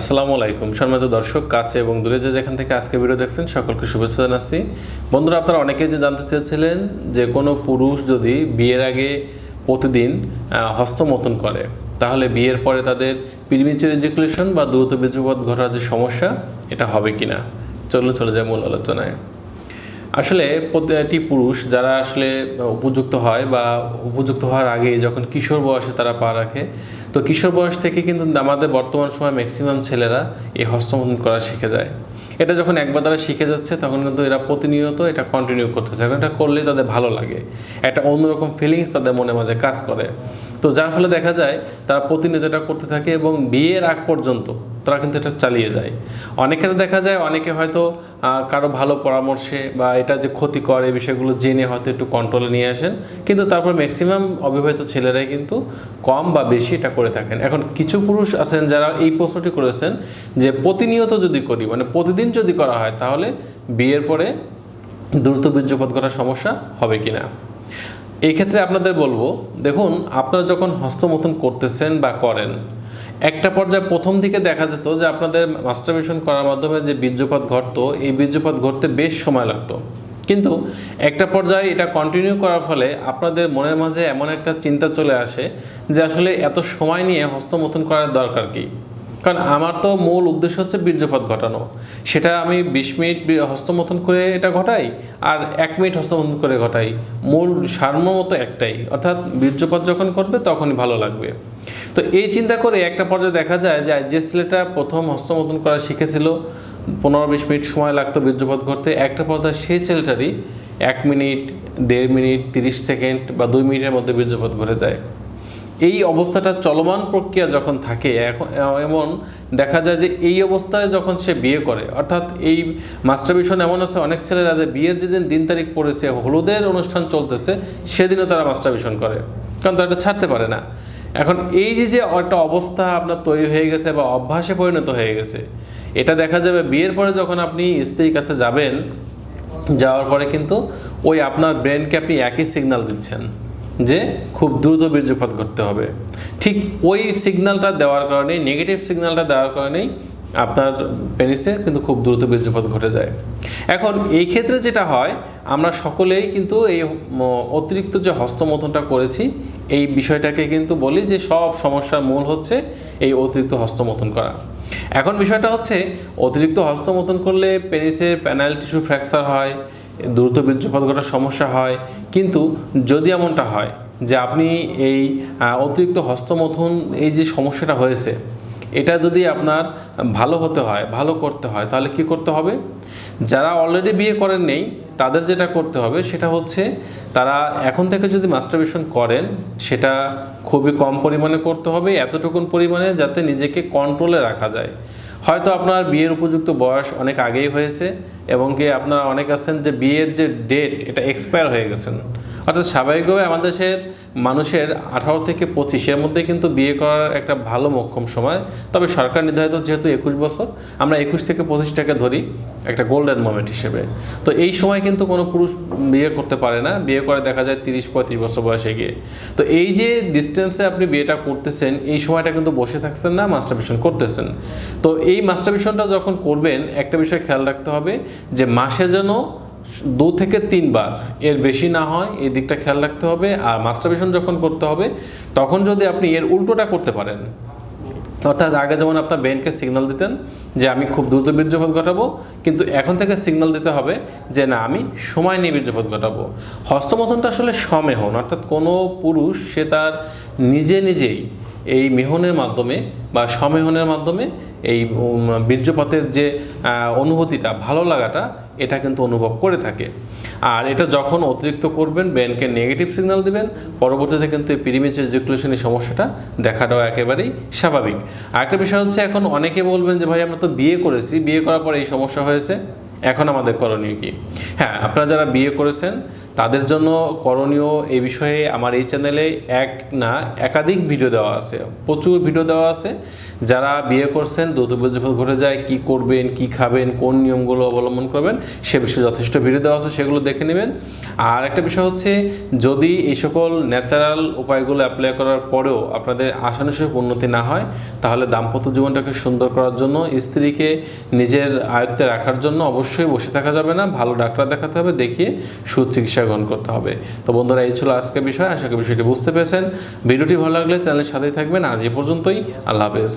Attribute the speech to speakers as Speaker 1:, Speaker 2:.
Speaker 1: আসসালামু আলাইকুম। সম্মানিত দর্শক, কাছে এবং দূরে যে যেখান থেকে আজকে ভিডিও দেখছেন, সকলকে শুভেচ্ছা জানাচ্ছি। বন্ধুরা, আপনারা অনেকেই যে জানতে চেয়েছিলেন যে কোনো পুরুষ যদি বিয়ের আগে প্রতিদিন হস্তমতন করে, তাহলে বিয়ের পরে তাদের প্রিমিচার এজুকেশন বা দ্রুত বীর্যপাত ঘটার যে সমস্যা, এটা হবে কিনা? চলুন, চলে যায় মূল আলোচনায়। আসলে প্রতিটি পুরুষ যারা আসলে উপযুক্ত হয় বা উপযুক্ত হওয়ার আগে যখন কিশোর বয়সে তারা পা রাখে তো কিশোর বয়স থেকে কিন্তু আমাদের বর্তমান সময় ম্যাক্সিমাম ছেলেরা এই হস্তমোধন করা শিখে যায়। এটা যখন একবার তারা শিখে যাচ্ছে, তখন কিন্তু এরা প্রতিনিয়ত এটা কন্টিনিউ করতে চায় কারণ এটা করলেই তাদের ভালো লাগে। একটা অন্যরকম ফিলিংস তাদের মনে মাঝে কাজ করে। তো যার ফলে দেখা যায়, তারা প্রতিনিয়ত এটা করতে থাকে এবং বিয়ের আগ পর্যন্ত তারা কিন্তু এটা চালিয়ে যায়। অনেক ক্ষেত্রে দেখা যায়, অনেকে হয়তো কারও ভালো পরামর্শে বা এটা যে ক্ষতিকর এই বিষয়গুলো জেনে হয়তো একটু কন্ট্রোলে নিয়ে আসেন। কিন্তু তারপর ম্যাক্সিমাম অবিবাহিত ছেলেরাই কিন্তু কম বা বেশি এটা করে থাকেন। এখন কিছু পুরুষ আছেন যারা এই প্রশ্নটি করেছেন যে প্রতিনিয়ত যদি করি মানে প্রতিদিন যদি করা হয়, তাহলে বিয়ের পরে দ্রুত বীর্যপাত করার সমস্যা হবে কিনা? এই ক্ষেত্রে আপনাদের বলব, দেখুন, আপনারা যখন হস্তমথন করতেছেন বা করেন একটা পর্যায়ে প্রথম দিকে দেখা যেত যে আপনাদের মাস্টারবেশন করার মাধ্যমে যে বীর্যপাত ঘটতো, এই বীর্যপাত ঘটতে বেশ সময় লাগতো। কিন্তু একটা পর্যায়ে এটা কন্টিনিউ করার ফলে আপনাদের মনের মাঝে এমন একটা চিন্তা চলে আসে যে আসলে এত সময় নিয়ে হস্তমথন করার দরকার কি? কারণ আমার তো মূল উদ্দেশ্য হচ্ছে বীর্যপাত ঘটানো। সেটা আমি বিশ মিনিট হস্তমথন করে এটা ঘটাই আর এক মিনিট হস্তমথন করে ঘটাই। মূল সারমত একটাই। অর্থাৎ বীর্যপাত যখন করবে তখনই ভালো লাগবে। তো এই চিন্তা করে একটা পর্যায়ে দেখা যায় যে যে ছেলেটা প্রথম হস্তমথন করা শিখেছিল। পনেরো বিশ মিনিট সময় লাগতো বীর্যপাত করতে। একটা পর্যায়ে সেই ছেলেটারই এক মিনিট, দেড় মিনিট, তিরিশ সেকেন্ড বা দুই মিনিটের মধ্যে বীর্যপাত ঘটে যায়। এই অবস্থাটা চলমান প্রক্রিয়া যখন থাকে, এখন, এমন দেখা যায় যে এই অবস্থায় যখন সে বিয়ে করে, অর্থাৎ এই মাস্টারবেশন এমন আছে, অনেক ছেলেরা যে বিয়ের যেদিন দিন তারিখ পড়েছে, হলুদের অনুষ্ঠান চলতেছে, সেদিনও তারা মাস্টারবেশন করে। কারণ তারা এটা ছাড়তে পারে না। এখন এই যে যে একটা অবস্থা আপনার তৈরি হয়ে গেছে বা অভ্যাসে পরিণত হয়ে গেছে, এটা দেখা যাবে বিয়ের পরে যখন আপনি স্ত্রীর কাছে যাবেন, যাওয়ার পরে কিন্তু ওই আপনার ব্রেনকে আপনি একই সিগনাল দিচ্ছেন যে খুব দ্রুত বীর্যপাত করতে হবে। ঠিক ওই সিগন্যালটা দেওয়ার কারণে নেগেটিভ সিগনালটা দেওয়ার কারণেই আপনার পেনিসে কিন্তু খুব দ্রুত বীর্যপাত ঘটে যায়। এখন এই ক্ষেত্রে যেটা হয়, আমরা সকলেই কিন্তু এই অতিরিক্ত যে হস্তমথনটা করেছি এই বিষয়টাকে কিন্তু বলি যে সব সমস্যার মূল হচ্ছে এই অতিরিক্ত হস্তমতন করা। এখন বিষয়টা হচ্ছে অতিরিক্ত হস্তমতন করলে পেনিসে প্যানাল টিস্যু ফ্র্যাকচার হয়, দ্রুত বীর্যপাত ঘটার সমস্যা হয়। কিন্তু যদি এমনটা হয় যে আপনি এই অতিরিক্ত হস্তমথন এই যে সমস্যাটা হয়েছে, এটা যদি আপনার ভালো হতে হয়, ভালো করতে হয়, তাহলে কি করতে হবে? যারা অলরেডি বিয়ে করেন নেই তাদের যেটা করতে হবে সেটা হচ্ছে তারা এখন থেকে যদি মাস্টারবেশন করেন, সেটা খুবই কম পরিমাণে করতে হবে, এতটুকুন পরিমাণে যাতে নিজেকে কন্ট্রোলে রাখা যায়। হয়তো আপনার বিয়ের উপযুক্ত বয়স অনেক আগেই হয়েছে এবং কি আপনারা অনেক আছেন যে বিয়ের যে ডেট এটা এক্সপায়ার হয়ে গেছেন। অর্থাৎ স্বাভাবিকভাবে আমাদের দেশের মানুষের আঠারো থেকে পঁচিশের মধ্যে কিন্তু বিয়ে করার একটা ভালো মোক্ষম সময়। তবে সরকার নির্ধারিত যেহেতু একুশ বছর, আমরা একুশ থেকে পঁচিশটাকে ধরি একটা গোল্ডেন মোমেন্ট হিসেবে। তো এই সময় কিন্তু কোনো পুরুষ বিয়ে করতে পারে না। বিয়ে করে দেখা যায় তিরিশ, পঁয়ত্রিশ বছর বয়সে গিয়ে। তো এই যে ডিস্টেন্সে আপনি বিয়েটা করতেছেন, এই সময়টা কিন্তু বসে থাকছেন না মাস্টারবেশন করতেছেন। তো এই মাস্টারবেশনটা যখন করবেন, একটা বিষয় খেয়াল রাখতে হবে যে মাসে যেন দু থেকে তিনবার। এর বেশি না হয়, এই দিকটা খেয়াল রাখতে হবে। আর মাস্টারবেশন যখন করতে হবে, তখন যদি আপনি এর উল্টোটা করতে পারেন, অর্থাৎ আগে যেমন আপনার ব্রেনকে সিগন্যাল দিতেন যে আমি খুব দ্রুত বীর্যপাত ঘটাবো, কিন্তু এখন থেকে সিগন্যাল দিতে হবে যে না, আমি সময় নিয়ে বীর্যপাত ঘটাবো। হস্তমথনটা আসলে সমেহন অর্থাৎ কোনো পুরুষ, সে তার নিজে নিজেই এই মেহনের মাধ্যমে বা সমেহনের মাধ্যমে এই বীর্যপাতের যে অনুভূতিটা, ভালো লাগাটা, এটা কিন্তু অনুভব করে থাকে। আর এটা যখন অতিরিক্ত করবেন, ব্রেনকে নেগেটিভ সিগন্যাল দিবেন, পরবর্তীতে কিন্তু এই পিরিমিচার ইজুকুলেশনের সমস্যাটা দেখাটাও একেবারেই স্বাভাবিক। আরেকটা বিষয় হচ্ছে, এখন অনেকে বলবেন যে, ভাই, আমরা তো বিয়ে করেছি, বিয়ে করার পরে এই সমস্যা হয়েছে, এখন আমাদের করণীয় কি? হ্যাঁ আপনারা যারা বিয়ে করেছেন তাদের জন্য করণীয় এই বিষয়ে আমার এই চ্যানেলে এক না, একাধিক ভিডিও দেওয়া আছে। প্রচুর ভিডিও দেওয়া আছে। যারা বিয়ে করছেন দ্রুত বিপদ ঘটে যায়, কি করবেন, কি খাবেন, কোন নিয়মগুলো অবলম্বন করবেন, সে বিষয়ে যথেষ্ট ভিডিও দেওয়া আছে, সেগুলো দেখে নেবেন। আর একটা বিষয় হচ্ছে, যদি এই সকল ন্যাচারাল উপায়গুলো অ্যাপ্লাই করার পরেও আপনাদের আশানুসূপ উন্নতি না হয়, তাহলে দাম্পত্য জীবনটাকে সুন্দর করার জন্য, স্ত্রীকে নিজের আয়ত্তে রাখার জন্য অবশ্যই বসে থাকা যাবে না, ভালো ডাক্তার দেখাতে হবে, দেখিয়ে সুচিকিৎসা গ্রহণ করতে হবে। তো বন্ধুরা, এই ছিল আজকের বিষয়। আশা করি বিষয়টি বুঝতে পেরেছেন। ভিডিওটি ভালো লাগলে চ্যানেলের সাথেই থাকবেন। আজ এ পর্যন্তই। আল্লাহ হাফেজ।